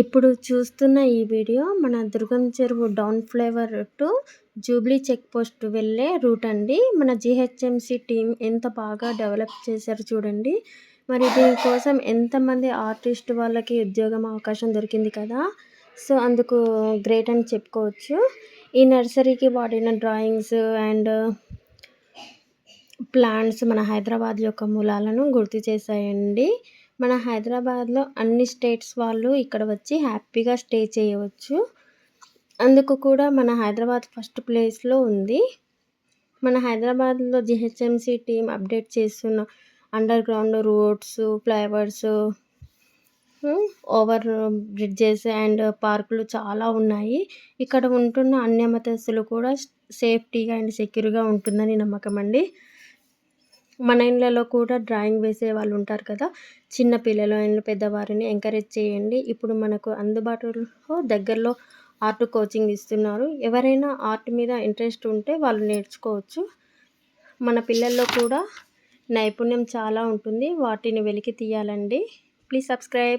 ఇప్పుడు చూస్తున్న ఈ వీడియో మన Durgam Cheruvu down flyover to Jubilee check post వెళ్ళే రూట్ అండి. మన జిహెచ్ఎంసి టీం ఎంత బాగా డెవలప్ చేశారు చూడండి. మరి దీనికోసం ఎంతమంది ఆర్టిస్ట్ వాళ్ళకి ఉద్యోగం అవకాశం దొరికింది కదా. సో అందుకు గ్రేట్ అని చెప్పుకోవచ్చు. ఈ నర్సరీకి వాడిన డ్రాయింగ్స్ అండ్ ప్లాంట్స్ మన హైదరాబాద్ యొక్క మూలాలను గుర్తు చేశాయండి. మన హైదరాబాద్లో అన్ని స్టేట్స్ వాళ్ళు ఇక్కడ వచ్చి హ్యాపీగా స్టే చేయవచ్చు. అందుకు కూడా మన హైదరాబాద్ ఫస్ట్ ప్లేస్లో ఉంది. మన హైదరాబాద్లో జిహెచ్ఎంసి టీం అప్డేట్ చేస్తున్న under ground roads flyovers over bridges and పార్కులు చాలా ఉన్నాయి. ఇక్కడ ఉంటున్న అన్యమతస్తులు కూడా సేఫ్టీగా అండ్ సెక్యూర్గా ఉంటుందని నమ్మకం అండి. మన ఇళ్ళలో కూడా డ్రాయింగ్ వేసే వాళ్ళు ఉంటారు కదా చిన్న పిల్లలు అండ్ పెద్దవారిని ఎంకరేజ్ చేయండి. ఇప్పుడు మనకు అందుబాటులో దగ్గరలో ఆర్ట్ కోచింగ్ ఇస్తున్నారు. ఎవరైనా ఆర్ట్ మీద ఇంట్రెస్ట్ ఉంటే వాళ్ళు నేర్చుకోవచ్చు. మన పిల్లల్లో కూడా నైపుణ్యం చాలా ఉంటుంది. వాటిని వెలికి తీయాలండి. Please subscribe